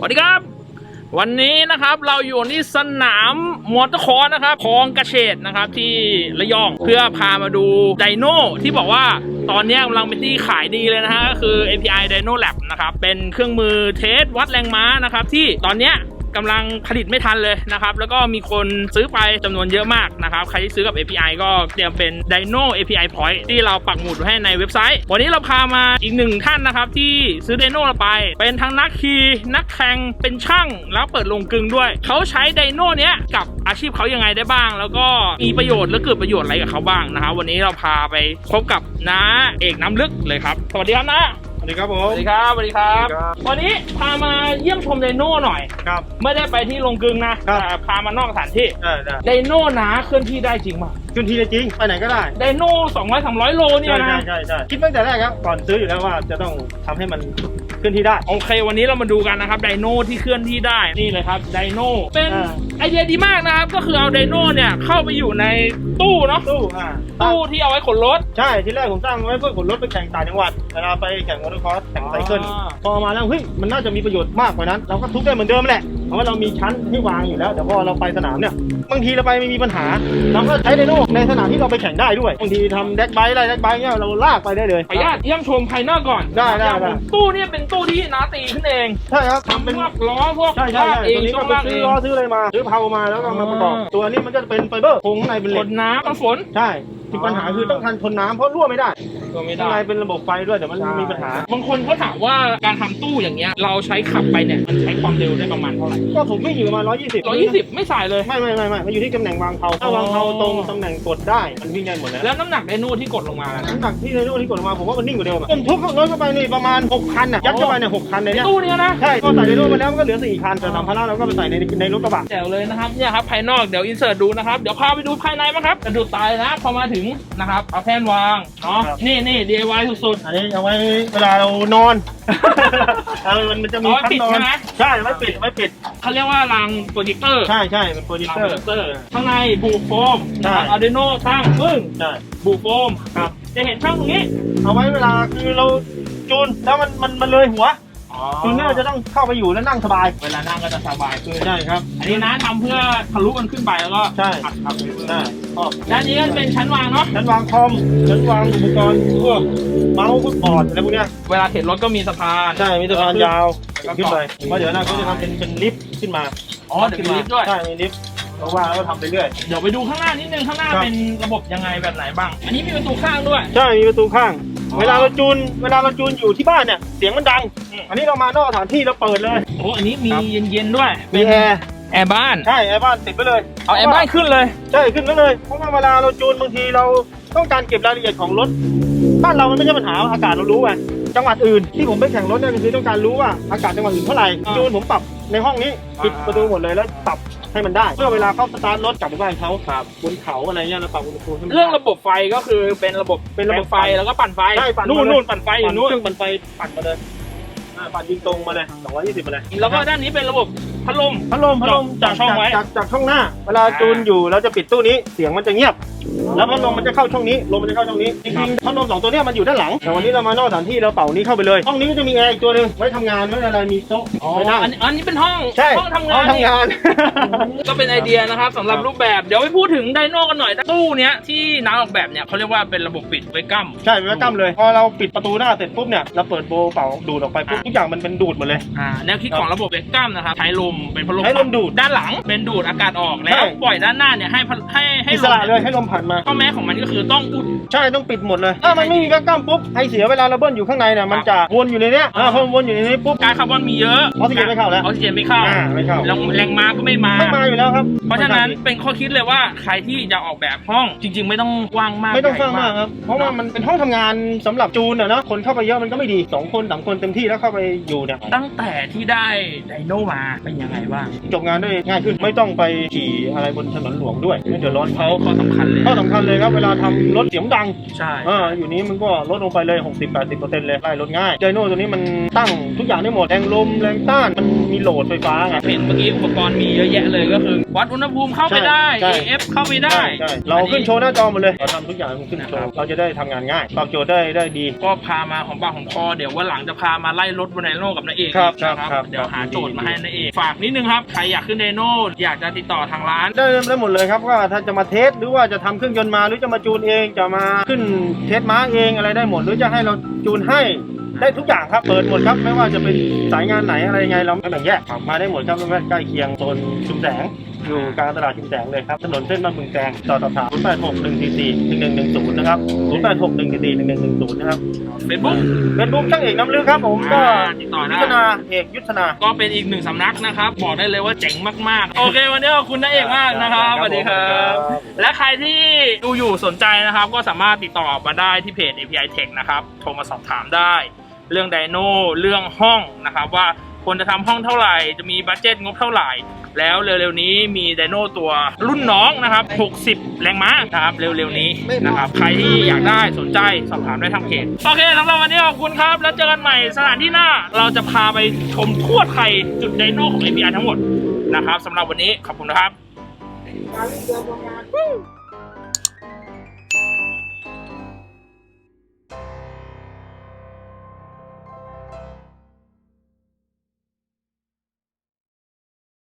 สวัสดีครับ วันนี้นะครับเราอยู่ที่สนามมอเตอร์คอร์สนะครับคลองกระเฉดนะครับที่ระยองเพื่อพามาดูไดโน่ที่บอกว่าตอนนี้กำลังเป็นที่ขายดีเลยนะฮะก็คือ API Dino Lab นะครับเป็นเครื่องมือเทสวัดแรงม้านะครับที่ตอนนี้ กำลังผลิตไม่ทันเลยนะครับ แล้วก็มีคนซื้อไปจำนวนเยอะมากนะครับ ใครที่ซื้อกับ API ก็เตรียมเป็น Dino API Point ที่เราปักหมุดไว้ให้ในเว็บไซต์ วันนี้เราพามาอีกหนึ่งท่านนะครับ ที่ซื้อ Dino เราไป เป็นทั้งนักขี่นักแข่งเป็นช่างแล้วเปิดโรงกลึงด้วย เขาใช้ Dino เนี้ยกับอาชีพเขายังไงได้บ้าง แล้วก็มีประโยชน์และเกิดประโยชน์อะไรกับเขาบ้างนะครับวันนี้เราพาไปพบกับน้าเอกน้ำลึกเลยครับ สวัสดีครับน้า ดีครับผสม วัสดีครับสวัสดีครับ สวัสดีครับ วันนี้พามาเยี่ยมชมไดโน่หน่อย ครับ ไม่ได้ไปที่โรงกลึงนะครับ แต่พามานอกสถานที่ได้ได้ไดโน่หนาเคลื่อนที่ได้จริงป่ะขึ้นทีได้จริง ไปไหนก็ได้ ไดโน่สองร้อยสามร้อยโลเนี่ยใช่นะใช่ใช่ใช่คิดตั้งแต่แรกครับ ก่อนซื้ออยู่แล้วว่าจะต้องทำให้มันขึ้นที่ได้ โอเค วันนี้เรามาดูกันนะครับไดโน่ที่เคลื่อนที่ได้นี่เลยครับไดโน่เป็นอ่า ไอเดียดีมากนะครับก็คือเอาไดโน่เนี่ยเข้าไปอยู่ใน ตู้เนาะตู้อ่าตู้ที่เอาไว้ขนรถ ใช่ที่แรกผมสร้างไว้เพื่อขนรถไปแข่งต่างจังหวัดเวลาไปแข่งมอเตอร์คอร์สแข่ง ไซเคิลอ่าพอมาแล้วเฮ้ยมันน่าจะมีประโยชน์มากกว่านั้น เราก็ทุบได้เหมือนเดิมแหละเพราะว่าเรามีชั้นให้วางอยู่แล้วแต่พอเราไปสนามเนี่ยบางทีเราไปไม่มีปัญหา เราก็ใช้ไดโน่ในสนามที่เราไปแข่งได้ด้วยบางทีทำแดกไบค์อะไรแดกไบค์เนี่ยเราลากไปได้เลยขออนุญาตเยี่ยมชมภายนอกก่อนได้ได้ครับผมได้ตู้เนี่ยเป็นตู้ที่น้าตีขึ้นเองใช่ครับทำทำเป็เป็นนพวกล้อพวกใช่ใช่ลากใช่เองตัวนี้ช่ก็วงไปลากซื้เอองล้อซื้ออะไรมาซื้อเพามาแล้วก็มาประกอบอ่าตัวนี้มันก็จะเป็นไฟเบอร์โครงข้างในเป็นเหขล็กนน้ำกันฝนใช่ ที่ปัญหาคือต้องทันทนน้ำเพราะรั่วไม่ได้ก็ไม่ข้างได้ ในเป็นระบบไฟด้วยเดี๋ยวมันมีปัญหา บางคนเขาถามว่าการทำตู้อย่างเงี้ย เราใช้ขับไปเนี่ย มันใช้ความเร็วได้ประมาณเท่าไหร่ก็ผมวิ่งอยู่ประมาณ120 120ไม่สายเลย ไม่ไม่ไม่ไม่มันอยู่ที่ตำแหน่งวางเพาถ้าวางเพาตรงตำแหน่งกดได้มันวิ่งได้หมดแล้วแล้วน้ำหนักไดโน่ที่กดลงมาแล้วนะน้ำหนักที่ในรูที่กดออกมาผมว่ามันนิ่งกว่าเดิมอะผมทุบรถเข้าไปนี่ประมาณ6คันอะยัดเข้าไปเนี่ย6คันในเนี้ยตู้เนี้ยนะ ใช่ก็ใส่ในรูมาแล้วมันก็เหลือ4คันแต่สัมภาระเราก็ไปใส่ในในรถกระบะ แจ๋วเลยนะครับเนี่ยครับภายนอกเดี๋ยวอินเสิร์ตดูนะครับ เดี๋ยวพาไปดูภายในมั้งครับกระดูกตายนะ พอมาถึงนะครับ เอาแท่นวางเนาะนี่นี่ DIY สุด อันนี้เอาไว้เวลาเรานอน เออมันมันจะมีเอาไว้ชั้นปิดนอใช่นไหม ใช่ไม่ปิดไม่ปิด ๆเขาเรียกว่ารางโปรเจคเตอร์ใช่ใช่เป็นโปรดิวรางเซโปอรร์ เจคเตอร์ ข้างในบุโฟมใช่ อะดิโนช่างปึ้งใช่บุโฟมครับ จะเห็นช่างตรงนี้เอาไว้เวลาคือเราจูนแล้วมันมันมันเลยหัวอ๋อจูนเนอร์จะต้องเข้าไปอยู่แล้วนั่งสบายเวลานั่งก็จะสบายขึ้นใช่ครับ อันนี้นะทำเพื่อทะลุมันขึ้นไปแล้วก็ใช่ อัดทับไปเรื่อยใช่ก็ ด้านนี้ก็เป็นชั้นวางเนาะ ชั้นวางคอมชั้นวางอุปกรณ์พวกเมาส์พวกบอร์ดอะไรพวกเนี้ยเวลาเข็นรถก็มีสะพานใช่มีสะพานยาวแล้วก็ขึ้นไปเพราะเดี๋ยวอนาคตจะทำเป็นเป็นลิฟต์ขึ้นมาอ๋อเดี๋ยวมีลิฟต์ด้วย ใช่มีลิฟต์เพราะว่าเราก็ทำไปเรื่อย เดี๋ยวไปดูข้างหน้านิดนึงข้างหน้าครับ เป็นระบบยังไงแบบไหนบ้าง อันนี้มีประตูข้างด้วย ใช่มีประตูข้าง อ๋อ เวลาเราจูนเวลาเราจูนอยู่ที่บ้านเนี่ยเสียงมันดังอืมอันนี้เรามานอกสถานที่เราเปิดเลย โอ้อันนี้มีครับเย็นๆด้วยมีแอร์ แอร์บ้าน ใช่แอร์บ้านติดไปเลยเอาแอร์บ้านขึ้นเลย ใช่ขึ้นไปเลยเพราะว่าเวลาเราจูนบางทีเราต้องการเก็บรายละเอียดของรถ บ้านเรามันไม่ใช่ปัญหาอากาศเรารู้ไงจังหวัดอื่นที่ผมไปแข่งรถเนี่ยคือต้องการรู้ว่าอากาศจังหวัดอื่นเท่าไหร่อ่าจูนผมปรับในห้องนี้ปิดอ่าประตูหมดเลยแล้วปรับให้มันได้เพื่อเวลาเข้าสตาร์ทรถกลับไปบ้านเขาครับบนเขาอะไรเงี้ยเราปรับอุณหภูมิให้มันเรื่องระบบไฟก็คือเป็นระบบเป็นระบบไฟแล้วก็ปั่นไฟใช่ปั่นนู่นมาเลยนู่นปั่นไฟอยู่นู่นเครื่องปั่นไฟปั่นมาเลยอ่าปั่นยิงตรงมาเลย220มาเลยแล้วก็ด้านนี้เป็นระบบ พัดลม พัดลมพัดลมจากช่องไว้ จากจากช่องหน้า เวลาจูนอยู่เราจะปิดตู้นี้เสียงมันจะเงียบ แล้วพัดลมมันจะเข้าช่องนี้ลมมันจะเข้าช่องนี้จริงๆพัดลมสองตัวเนี้ยมันอยู่ด้านหลังแต่วันนี้เรามานอกสถานที่เราเป่านี้เข้าไปเลยห้องนี้ก็จะมีแอร์อีกตัวหนึงไว้ทำงานไว้อะไรมีโต๊ะอ๋อไว้นั่งอันนี้อันนี้เป็นห้องใช่ห้องทำงานห้องทำงาน ก็เป็นไอเดียนะครับสำหรับครับรูปแบบเดี๋ยวไปพูดถึงไดโน่กันหน่อยตู้เนี้ยที่น้าออกแบบเนี่ยเขาเรียกว่าเป็นระบบปิดไว้กั้มใช่เป็นแวคกัมเลย พอเราปิดประตูหน้าเสร็จปุ๊บเนี่ยเราเปิดโบว์เป่าดูดออกไปปุ๊บอะทุกอย่างมันเป็นดูดหมดเลย อ่าแนวคิดของระบบเวกกัมนะครับใช้ลมเป็นพัดลมใช้ลมดูดด้านหลังเป็นดูดอากาศออกแล้ใช่ วปล่อยด้านหน้าเนี่ยให้พัดให้ให้อิสระเลยให้ลมผ่านมา ข้อแม้ของมันก็คือต้องอุดใช่ต้องปิดหมดเลย ถ้ามันไม่มีแวคกัมปุ๊บไอเสียเวลาเราเบิ้ลอยู่ข้างในเนี่ยมันจะวนอยู่ในเนี้ยอ่าพอมันวนอยู่ในนี้ปุ๊บ การคาร์บอนมีเยอะออกซิเจนไม่เข้าแล้วออกซิเจนไม่เข้าอ่าไม่เข้าแรงแรงม้าก็ไม่มา ไม่มาอยู่แล้วครับเพราะฉะนั้นเป็นข้อคิดเลยว่าใครที่จะออกแบบห้องจริง ๆ ไม่ต้องกว้างมากไม่ต้องใหญ่สร้างมากครับ เพราะว่ามันเป็นห้องทำงานสำหรับจูนอะเนาะคนเข้าไปเยอะมันก็ไม่ดีสองคนสามคนเต็มที่แล้วเข้าไปอยู่เนี่ย ตั้งแต่ที่ได้ไดโนมาเป็นยังไงบ้างจบงานได้ง่ายขึ้นไม่ต้องไปขี่อะไรบนถนนหลวงด้วยไม่เดือดร้อนเขาข้อสำคัญเลยข้อสำคัญเลยครับเวลาทำรถเสียงดังใช่อ่าอยู่นี้มันก็ลดลงไปเลย 60-80%เลยไล่ลดง่ายไดโน่ตัวนี้มันตั้งทุกอย่างได้หมดแรงลมแรงต้านมันมีโหลดไฟฟ้าไง เห็นเมื่อกี้อุปกรณ์มีเยอะแยะเลยก็คือ วัดอุณหภูมิเข้าไปได้ ใช่ AF เข้าไปได้ใช่ใช่เราขึ้นโชว์หน้าจอหมดเลยเราทำทุกอย่างขึ้นโชนะครัว์บเราจะได้ทำงานง่ายตอบโจทย์ได้ได้ดี ก็พามาของปากของคอเดี๋ยววันหลังจะพามาไล่รถบนไดโน่กับนาเอกครับนะคครัรับบเดี๋ยวหาโจทย์มาให้นาเอกฝากากนิดนึงครับ ใครอยากขึ้นไดโน่อยากจะติดต่อทางร้าน ได้ได้หมดเลยครับว่าถ้าจะมาเทสหรือว่าจะทำเครื่องยนต์มาหรือจะมาจูนเองจะมาขึ้นเทสม้าเองอะไรได้หมด หรือจะให้เราจูนให้ได้ทุกอย่างครับเปิดหมดครับ ไม่ว่าจะเป็นสายงานไหนอะไรยังไงเราไม่แบ่งแยกครับมาได้หมดครับไม่ว่าใกล้เคียงโซนชุมแสง อยู่กลางตลาดชุมแสงเลยครับ ถนนเส้นบ้านบึงแกงต่อสอบถาม0 8 6 1 4 4 1 1 1 0 นะครับ 0 8 6 1 4 4 1 1 1 0 นะครับ Facebook เป็นบุ๊กช่างเอกน้ำลึกครับผมก็อ่าติดต่อได้ยุทธนาเอกยุทธนา ก็เป็นอีกหนึ่งสำนักนะครับ บอกได้เลยว่าเจ๋งมากๆ โอเค วันนี้ขอบคุณนาเอกมากนะครับสวัสดีครับ และใครที่ดูอยู่สนใจนะครับ ก็สามารถติดต่อมาได้ที่เพจ API Tech นะครับ โทรมาสอบถามได้ เรื่องไดโนเรื่องห้องนะครับ ว่าควรจะทำห้องเท่าไหร่ จะมีบัตเจ็ตงบเท่าไหร่ แล้วเร็วๆนี้มีไดโน่ตัวรุ่นน้องนะครับ 60 แรงม้านะครับเร็วๆนี้นะครับใครที่อยากได้สนใจสอบถามได้ทางเพจโอเคสำหรับวันนี้ขอบคุณครับ แล้วเจอกันใหม่สถานที่หน้า เราจะพาไปชมทั่วไทยจุดไดโน่ของ API ทั้งหมดนะครับสำหรับวันนี้ขอบคุณนะครับ